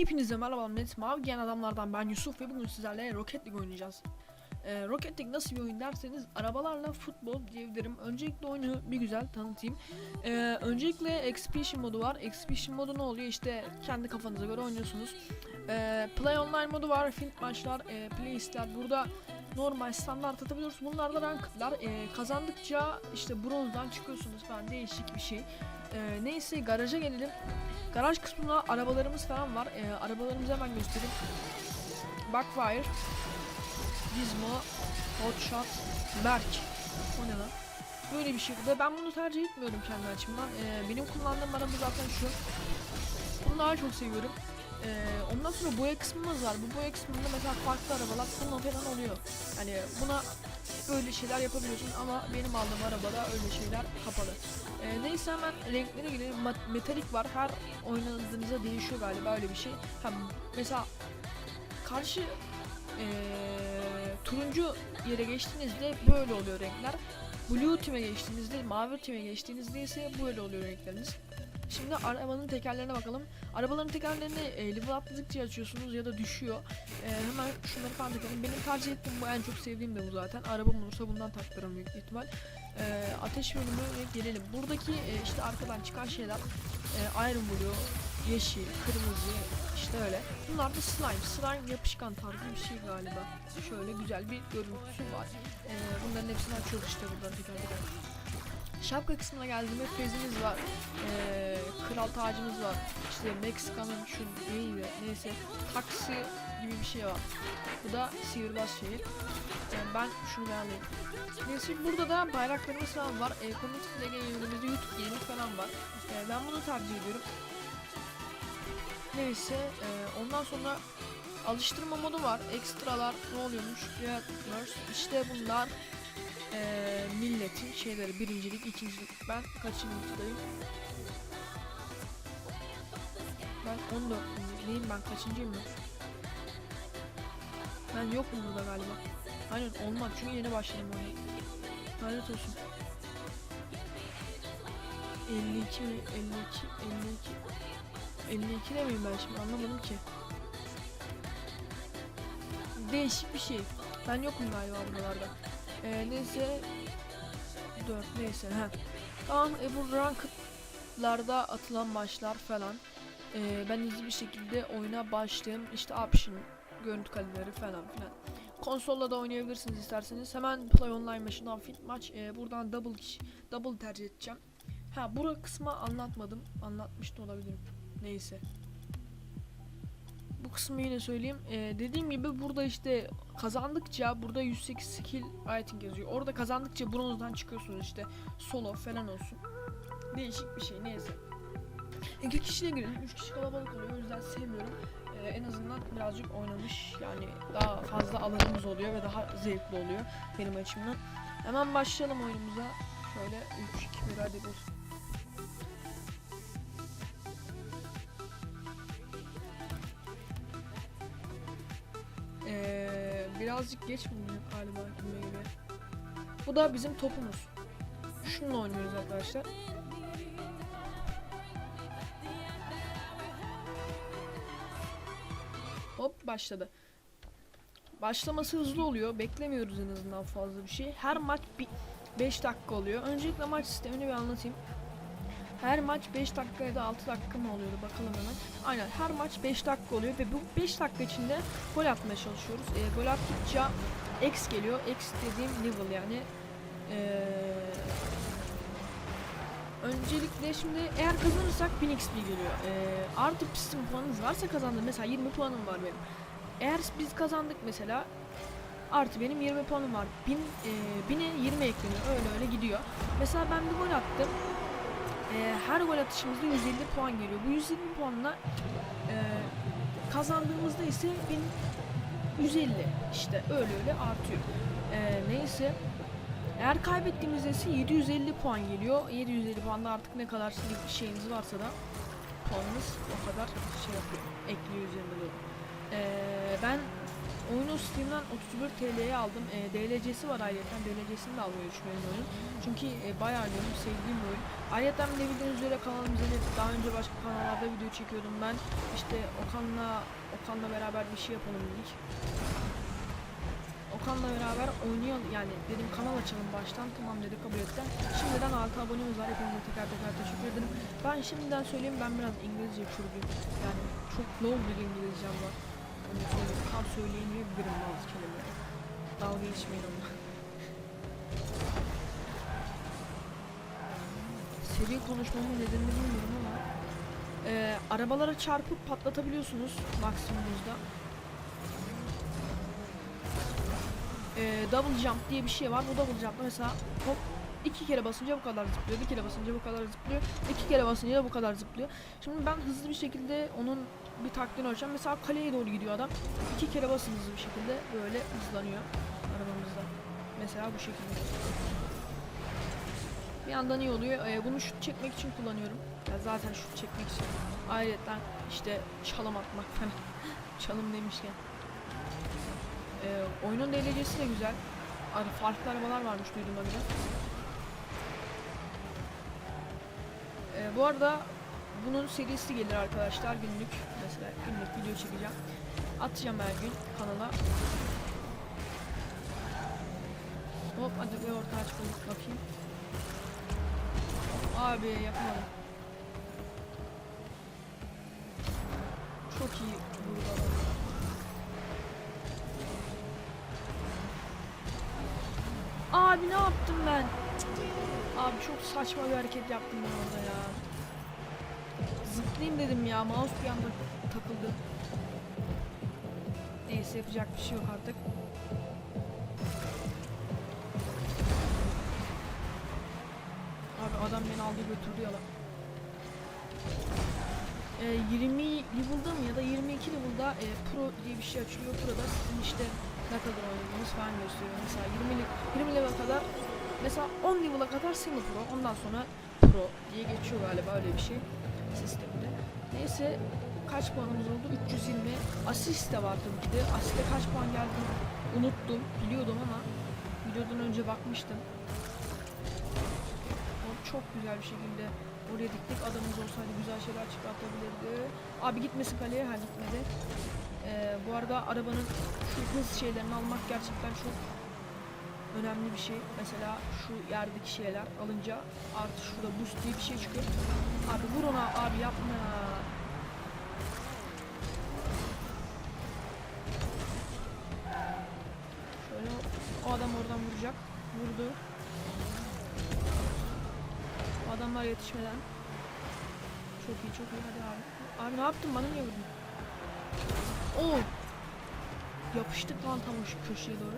Hepinize merhaba millet. Mavi giyen adamlardan ben Yusuf ve bugün sizlerle Rocket League oynayacağız. Ee, Rocket League nasıl bir oyun derseniz arabalarla futbol diyebilirim. Öncelikle oyunu bir güzel tanıtayım. Ee, öncelikle Expedition modu var. Expedition modu ne oluyor? İşte kendi kafanıza göre oynuyorsunuz. Ee, Play Online modu var. Film maçlar, e, playlistler. Burada normal standart atabiliyoruz. Bunlar da rankedlar. Ee, kazandıkça işte bronzdan çıkıyorsunuz falan değişik bir şey. Ee, neyse garaja gelelim. Garaj kısmında arabalarımız falan var. Ee, arabalarımızı hemen göstereyim. Backfire, Gizmo, Hotshot, Berk. O ne lan? Böyle bir şekilde. Ben bunu tercih etmiyorum kendi açımdan. Ee, benim kullandığım araba zaten şu. Bunu daha çok seviyorum. Ee, ondan sonra boya kısmımız var. Bu boya kısmında mesela farklı arabalar bununla falan oluyor. Yani buna böyle şeyler yapabiliyorsun ama benim aldığım arabada öyle şeyler kapalı. Ee, neyse hemen renklere girelim. Ma- Metalik var. Her oynadığınızda değişiyor galiba öyle bir şey. Ha, mesela karşı ee, turuncu yere geçtiğinizde böyle oluyor renkler. Blue team'e geçtiğinizde, mavi team'e geçtiğinizde ise böyle oluyor renkleriniz. Şimdi arabanın tekerlerine bakalım. Arabaların tekerlerini e, level atladıkça açıyorsunuz ya da düşüyor. E, hemen şunları falan takalım. Benim tercih ettiğim bu en çok sevdiğim de bu zaten. Arabam olursa bundan taktırırım büyük ihtimal. E, ateş bölümü ve gelelim. Buradaki e, işte arkadan çıkan şeyler e, Iron Blue, yeşil, kırmızı işte öyle. Bunlar da slime. Slime yapışkan tarzı bir şey galiba. Şöyle güzel bir görüntüsü var. E, bunların hepsini açıyoruz işte buradan teker. Şapka kısmına geldiğimde fezimiz var. Ee, kral tacımız var. İşte Meksika'nın şu neydi neyse taksi gibi bir şey var. Bu da sihirbaz şeyi. Yani ben şunu beğendim. Neyse burada da bayraklarımız falan var. E, Community Flag'e yayınımızda YouTube yayını falan var. E, ben bunu tercih ediyorum. Neyse e, ondan sonra alıştırma modu var. Ekstralar ne oluyormuş? Creators. İşte bunlar eee milletin şeyleri birincilik, ikincilik. Ben kaçıncıdayım? Ben 14 neyim ben kaçıncıyım ben? Ben yokum burada galiba. Aynen olmaz çünkü yeni başladım oyuna. Lanet olsun. 52 mi? 52, 52. 52 de miyim ben şimdi anlamadım ki. Değişik bir şey. Ben yokum galiba buralarda. Ee, neyse 4 neyse ha. Tamam e, bu ranked'larda atılan maçlar falan. Ee, ben hızlı bir şekilde oyuna başlayayım. İşte option, görüntü kaliteleri falan filan. Konsolla da oynayabilirsiniz isterseniz. Hemen Play Online maçından fit maç. Ee, buradan double double tercih edeceğim. Ha bura kısmı anlatmadım. Anlatmış da olabilirim. Neyse. Bu kısmı yine söyleyeyim. Ee, dediğim gibi burada işte kazandıkça burada 108 skill rating yazıyor. Orada kazandıkça bronzdan çıkıyorsunuz işte solo falan olsun. Değişik bir şey neyse. İki kişiyle girelim. Üç kişi kalabalık oluyor. O yüzden sevmiyorum. Ee, en azından birazcık oynamış yani daha fazla alanımız oluyor ve daha zevkli oluyor benim açımdan. Hemen başlayalım oyunumuza. Şöyle 3 2 1 hadi bir. Birazcık geç mi oynuyor galiba gibime göre. Bu da bizim topumuz. Şununla oynuyoruz arkadaşlar. Hop başladı. Başlaması hızlı oluyor. Beklemiyoruz en azından fazla bir şey. Her maç 5 dakika oluyor. Öncelikle maç sistemini bir anlatayım. Her maç 5 dakika ya da 6 dakika mı oluyordu bakalım hemen. Aynen her maç 5 dakika oluyor ve bu 5 dakika içinde gol atmaya çalışıyoruz. E, gol attıkça X geliyor. X dediğim level yani. Ee, öncelikle şimdi eğer kazanırsak 1000 XP geliyor. Ee, artı piston puanınız varsa kazandım. Mesela 20 puanım var benim. Eğer biz kazandık mesela artı benim 20 puanım var. 1000 e, 1000'e 20 ekleniyor. Öyle öyle gidiyor. Mesela ben bir gol attım. Her gol atışımızda 150 puan geliyor. Bu 150 puanla e, kazandığımızda ise 1150 işte öyle öyle artıyor. Ee, neyse eğer kaybettiğimizde ise 750 puan geliyor. 750 puanda artık ne kadar şeyiniz varsa da puanınız o kadar şey yapıyor. Ekliyor üzerinde. Ee, ben oyunu Steam'den 31 TL'ye aldım. E, DLC'si var ayrıca. DLC'sini de almayı düşünüyorum oyun. Çünkü e, bayağı diyorum sevdiğim oyun. Ayrıca bir de bildiğiniz üzere kanalımıza da daha önce başka kanallarda video çekiyordum ben. İşte Okan'la Okan'la beraber bir şey yapalım dedik. Okan'la beraber oynayalım yani dedim kanal açalım baştan tamam dedi kabul etti. Şimdiden 6 abonemiz var hepinize tekrar tekrar teşekkür ederim. Ben şimdiden söyleyeyim ben biraz İngilizce çürüdüm. Yani çok low bir İngilizcem var. Onu söyleyeyim. Tam söyleyemeyebilirim bazı kelimeleri. Dalga geçmeyin onunla. Seri konuşmamın nedenini bilmiyorum ama e, arabalara çarpıp patlatabiliyorsunuz maksimumuzda. e, double jump diye bir şey var. Bu double jump'ta mesela hop iki kere basınca bu kadar zıplıyor. Bir kere basınca bu kadar zıplıyor. iki kere basınca da bu kadar zıplıyor. Şimdi ben hızlı bir şekilde onun bir taktiğini ölçeceğim. Mesela kaleye doğru gidiyor adam. İki kere basın hızlı bir şekilde böyle hızlanıyor arabamızda. Mesela bu şekilde. Bir yandan iyi oluyor. Ee, bunu şut çekmek için kullanıyorum. Ya zaten şut çekmek için. Ayrıca işte çalım atmak falan. çalım demişken. Ee, oyunun DLC'si de güzel. Ar- farklı arabalar varmış duyduğuma göre. Ee, bu arada bunun serisi gelir arkadaşlar günlük. Mesela günlük video çekeceğim. Atacağım her gün kanala. Hop hadi bir orta aç bakayım. Abi yapamadım. Çok iyi vurdu adam. Abi ne yaptım ben? Abi çok saçma bir hareket yaptım ben orada ya. Zıplayayım dedim ya. Mouse bir anda takıldı. Neyse yapacak bir şey yok artık. Abi adam beni aldı götürdü yalan. Ee, 20 level'da mı ya da 22 level'da e, pro diye bir şey açılıyor. Pro'da sizin işte ne kadar oynadığınız falan gösteriyor. Mesela 20, le- 20 level kadar mesela 10 level'a kadar semi pro ondan sonra pro diye geçiyor galiba öyle bir şey sisteminde. Neyse kaç puanımız oldu? 320. Asist de var tabii ki de. Asiste kaç puan geldi unuttum. Biliyordum ama videodan önce bakmıştım. O çok güzel bir şekilde oraya diktik. Adamımız olsaydı güzel şeyler çıkartabilirdi. Abi gitmesin kaleye. Ha gitmedi. Ee, bu arada arabanın şu hız şeylerini almak gerçekten çok önemli bir şey. Mesela şu yerdeki şeyler alınca artı şurada boost diye bir şey çıkıyor. Abi vur ona abi yapma. Şöyle o adam oradan vuracak. Vurdu. O adamlar yetişmeden. Çok iyi çok iyi hadi abi. Abi ne yaptın bana niye vurdun? Oo. Yapıştık lan tam o şu köşeye doğru.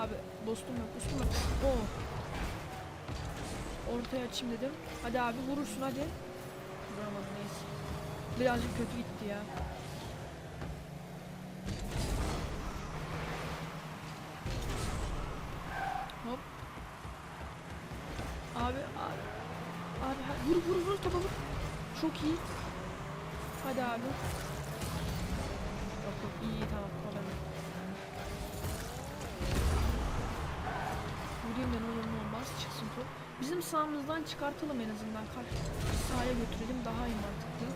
Abi dostum yok dostum yok. Oo. Ortaya açayım dedim. Hadi abi vurursun hadi. Vuramadım neyse. Birazcık kötü gitti ya. Hop. Abi abi. Abi vur vur vur topa vur. Çok iyi. Hadi abi. Yok yok iyi tamam problem da ne olur ne olmaz çıksın top. Bizim sahamızdan çıkartalım en azından. Karşı sahaya götürelim daha iyi mantıklı.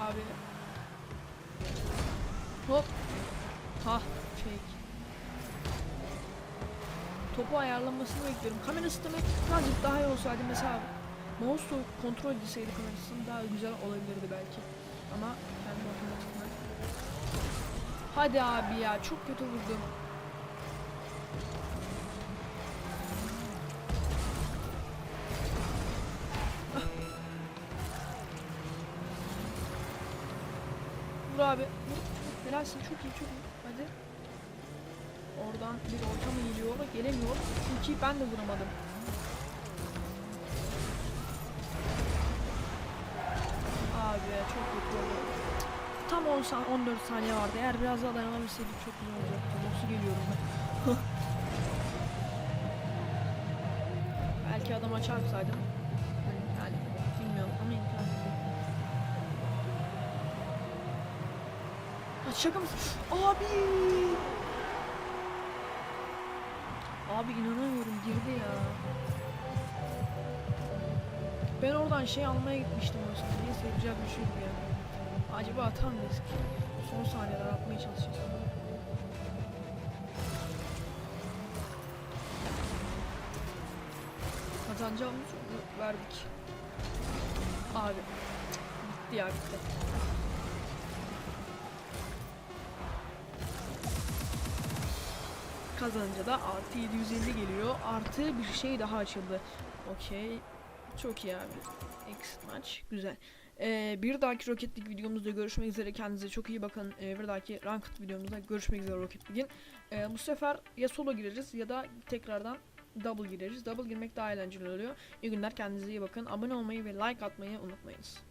Abi. Hop. Ha fake. Topu ayarlanmasını bekliyorum. Kamera sistemi birazcık daha iyi olsaydı mesela mouse kontrol edilseydi kamerasını daha güzel olabilirdi belki. Ama. Hadi abi ya çok kötü vurdum. Ah. Vur abi. Vur. Helalsin çok iyi çok iyi. Hadi. Oradan bir orta mı geliyor ama gelemiyor. Çünkü ben de vuramadım. Abi çok kötü oldu. Tam 10 san 14 saniye vardı. Eğer biraz daha dayanabilseydik çok güzel olacaktı. Nasıl geliyorum ben? belki adama çarpsaydım. Hani Yani bilmiyorum ama. Ha, şaka mısın? Abi! Abi inanamıyorum girdi ya. Ben oradan şey almaya gitmiştim aslında. Neyse güzel bir şey ya. Acaba atar mıyız ki? Son saniyeler atmaya çalışacağız. Kazanacağımız verdik. Abi. Bitti ya bitti. Kazanınca da artı 750 geliyor. Artı bir şey daha açıldı. Okey. Çok iyi abi. X maç. Güzel. Ee, bir dahaki Rocket League videomuzda görüşmek üzere. Kendinize çok iyi bakın. Ee, bir dahaki Ranked videomuzda görüşmek üzere Rocket League'in. Ee, bu sefer ya solo gireriz ya da tekrardan double gireriz. Double girmek daha eğlenceli oluyor. İyi günler kendinize iyi bakın. Abone olmayı ve like atmayı unutmayınız.